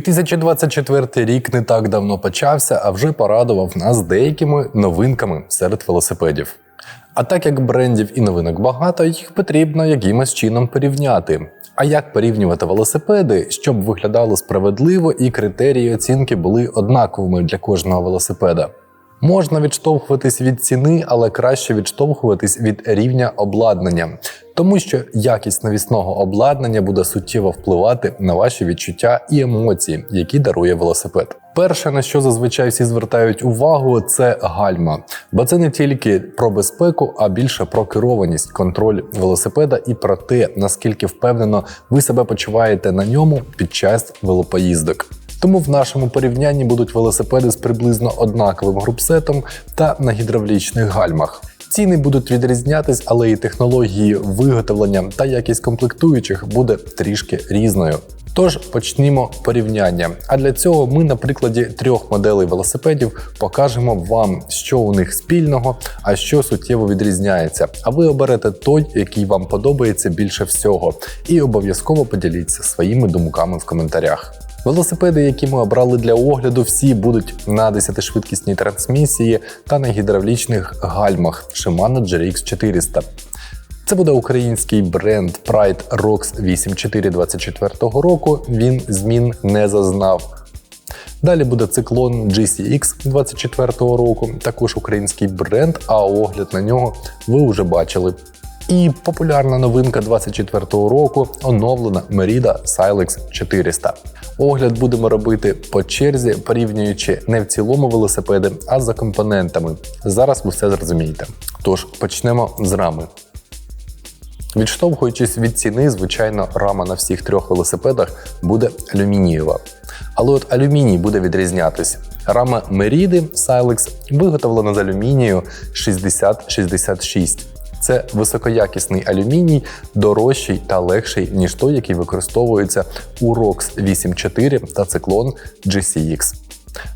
2024 рік не так давно почався, а вже порадував нас деякими новинками серед велосипедів. А так як брендів і новинок багато, їх потрібно якимось чином порівняти. А як порівнювати велосипеди, щоб виглядало справедливо і критерії оцінки були однаковими для кожного велосипеда? Можна відштовхуватись від ціни, але краще відштовхуватись від рівня обладнання, тому що якість навісного обладнання буде суттєво впливати на ваші відчуття і емоції, які дарує велосипед. Перше, на що зазвичай всі звертають увагу, це гальма, бо це не тільки про безпеку, а більше про керованість, контроль велосипеда і про те, наскільки впевнено ви себе почуваєте на ньому під час велопоїздок. Тому в нашому порівнянні будуть велосипеди з приблизно однаковим групсетом та на гідравлічних гальмах. Ціни будуть відрізнятись, але і технології виготовлення та якість комплектуючих буде трішки різною. Тож почнімо порівняння. А для цього ми на прикладі трьох моделей велосипедів покажемо вам, що у них спільного, а що суттєво відрізняється. А ви оберете той, який вам подобається більше всього, і обов'язково поділіться своїми думками в коментарях. Велосипеди, які ми обрали для огляду, всі будуть на 10-швидкісній трансмісії та на гідравлічних гальмах Shimano GRX 400. Це буде український бренд Pride Rocks 8424 року. Він змін не зазнав. Далі буде циклон GCX 24 року, також український бренд, а огляд на нього ви вже бачили. І популярна новинка 24-го року оновлена Merida Silex 400. Огляд будемо робити по черзі, порівнюючи не в цілому велосипеди, а за компонентами. Зараз ви все зрозумієте. Тож почнемо з рами. Відштовхуючись від ціни, звичайно, рама на всіх трьох велосипедах буде алюмінієва. Але от алюміній буде відрізнятись. Рама Merida Silex виготовлена з алюмінію 6066. Це високоякісний алюміній, дорожчий та легший, ніж той, який використовується у ROX 8.4 та циклон GCX.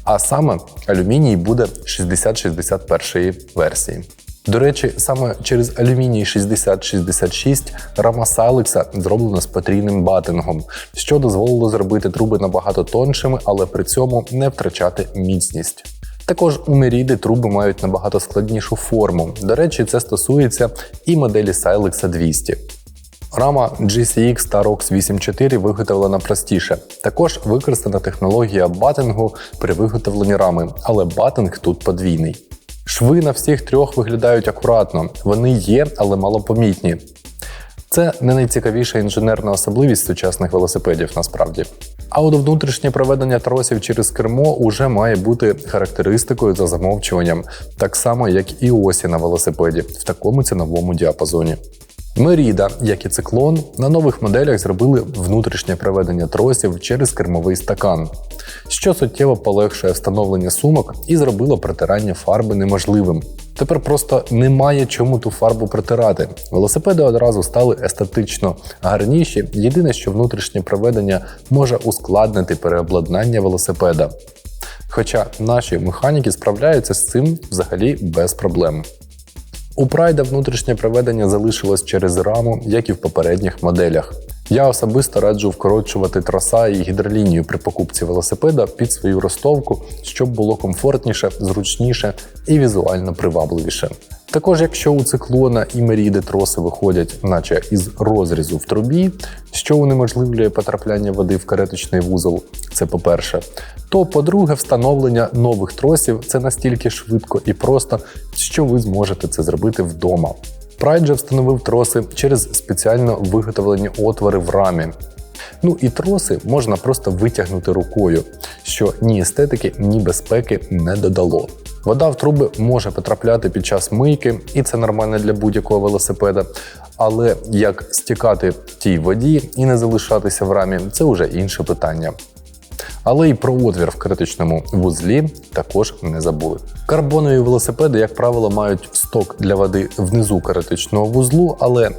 А саме алюміній буде 6061 версії. До речі, саме через алюміній 6066 рама Сайлекса зроблена з потрійним батингом, що дозволило зробити труби набагато тоншими, але при цьому не втрачати міцність. Також у Merida труби мають набагато складнішу форму. До речі, це стосується і моделі Silex 200. Рама GCX та ROX 8.4 виготовлена простіше. Також використана технологія батингу при виготовленні рами, але батинг тут подвійний. Шви на всіх трьох виглядають акуратно, вони є, але малопомітні. Це не найцікавіша інженерна особливість сучасних велосипедів насправді. А от внутрішнє проведення тросів через кермо уже має бути характеристикою за замовчуванням, так само як і осі на велосипеді в такому ціновому діапазоні. Меріда, як і циклон, на нових моделях зробили внутрішнє проведення тросів через кермовий стакан, що суттєво полегшує встановлення сумок і зробило протирання фарби неможливим. Тепер просто немає чому ту фарбу протирати. Велосипеди одразу стали естетично гарніші. Єдине, що внутрішнє проведення може ускладнити переобладнання велосипеда. Хоча наші механіки справляються з цим взагалі без проблем. У прайда внутрішнє проведення залишилось через раму, як і в попередніх моделях. Я особисто раджу вкорочувати траса і гідролінію при покупці велосипеда під свою ростовку, щоб було комфортніше, зручніше і візуально привабливіше. Також, якщо у циклона і меріди троси виходять, наче із розрізу в трубі, що унеможливлює потрапляння води в кареточний вузол, це по-перше, то по-друге, встановлення нових тросів це настільки швидко і просто, що ви зможете це зробити вдома. Pride же встановив троси через спеціально виготовлені отвори в рамі. Ну і троси можна просто витягнути рукою, що ні естетики, ні безпеки не додало. Вода в труби може потрапляти під час мийки, і це нормально для будь-якого велосипеда. Але як стікати тій воді і не залишатися в рамі це вже інше питання. Але й про отвір в критичному вузлі також не забули. Карбонові велосипеди, як правило, мають сток для води внизу критичного вузлу, але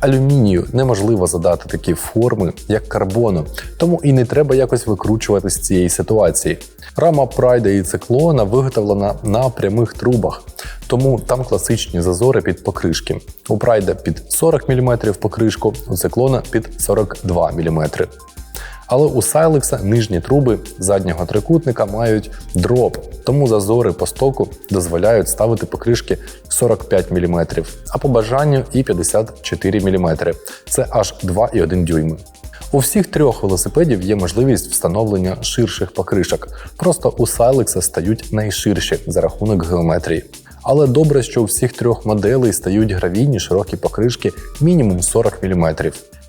алюмінію неможливо задати такі форми, як карбону, тому і не треба якось викручувати з цієї ситуації. Рама прайда і циклона виготовлена на прямих трубах, тому там класичні зазори під покришки. У прайда під 40 мм покришку, у циклона під 42 мм. Але у Сайлекса нижні труби заднього трикутника мають дроп, тому зазори по стоку дозволяють ставити покришки 45 мм, а по бажанню і 54 мм. Це аж 2,1 дюйми. У всіх трьох велосипедів є можливість встановлення ширших покришок. Просто у Silex стають найширші за рахунок геометрії. Але добре, що у всіх трьох моделей стають гравійні широкі покришки мінімум 40 мм.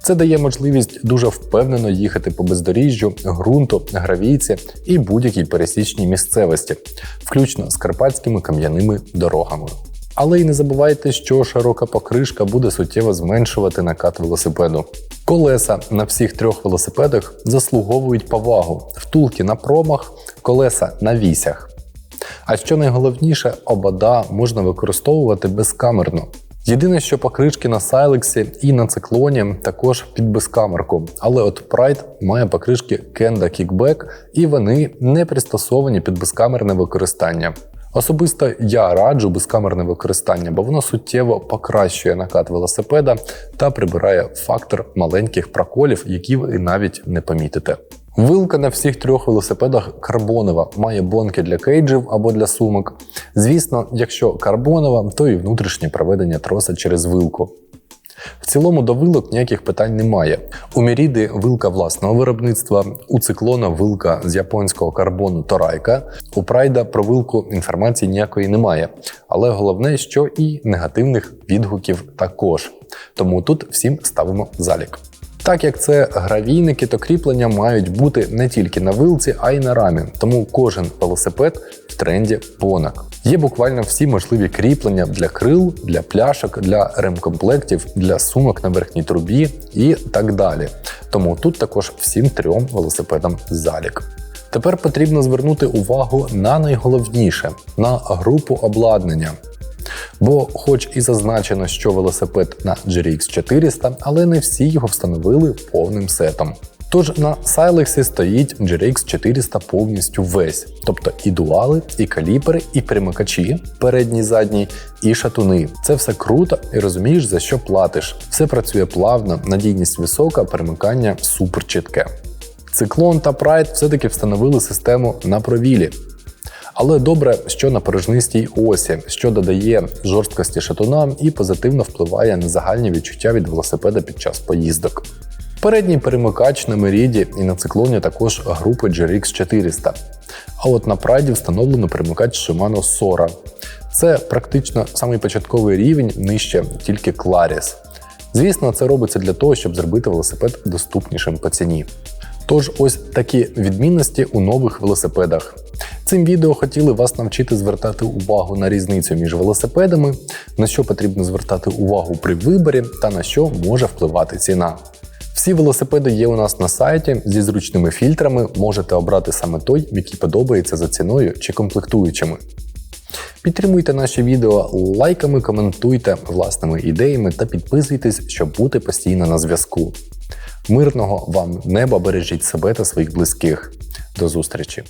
Це дає можливість дуже впевнено їхати по бездоріжжю, ґрунту, гравійці і будь-якій пересічній місцевості, включно з карпатськими кам'яними дорогами. Але й не забувайте, що широка покришка буде суттєво зменшувати накат велосипеду. Колеса на всіх трьох велосипедах заслуговують повагу, втулки на промах, колеса на вісях. А що найголовніше, обода можна використовувати безкамерно. Єдине, що покришки на Сайлексі і на циклоні також під безкамерку, але от Pride має покришки Kenda Kickback і вони не пристосовані під безкамерне використання. Особисто я раджу безкамерне використання, бо воно суттєво покращує накат велосипеда та прибирає фактор маленьких проколів, які ви навіть не помітите. Вилка на всіх трьох велосипедах карбонова, має бонки для кейджів або для сумок. Звісно, якщо карбонова, то і внутрішнє проведення троса через вилку. В цілому до вилок ніяких питань немає. У Міріди вилка власного виробництва, у циклона вилка з японського карбону Торайка. У Прайда про вилку інформації ніякої немає. Але головне, що і негативних відгуків також. Тому тут всім ставимо залік. Так як це гравійники, то кріплення мають бути не тільки на вилці, а й на рамі. Тому кожен велосипед в тренді понак. Є буквально всі можливі кріплення для крил, для пляшок, для ремкомплектів, для сумок на верхній трубі і так далі. Тому тут також всім трьом велосипедам залік. Тепер потрібно звернути увагу на найголовніше на групу обладнання. Бо, хоч і зазначено, що велосипед на GRX 400, але не всі його встановили повним сетом. Тож на Silex стоїть GRX 400 повністю весь, тобто і дуали, і каліпери, і перемикачі, передній, задній, і шатуни. Це все круто і розумієш, за що платиш. Все працює плавно, надійність висока, перемикання супер чітке. Циклон та Pride все-таки встановили систему на провілі. Але добре, що на порожнистій осі, що додає жорсткості шатуна і позитивно впливає на загальні відчуття від велосипеда під час поїздок. Передній перемикач на Меріді і на циклоні також групи GRX 400. А от на Прайді встановлено перемикач Shimano Sora. Це практично самий початковий рівень нижче тільки Claris. Звісно, це робиться для того, щоб зробити велосипед доступнішим по ціні. Тож ось такі відмінності у нових велосипедах. Цим відео хотіли вас навчити звертати увагу на різницю між велосипедами, на що потрібно звертати увагу при виборі та на що може впливати ціна. Всі велосипеди є у нас на сайті зі зручними фільтрами, можете обрати саме той, який подобається за ціною чи комплектуючими. Підтримуйте наші відео лайками, коментуйте власними ідеями та підписуйтесь, щоб бути постійно на зв'язку. Мирного вам неба бережіть себе та своїх близьких. До зустрічі!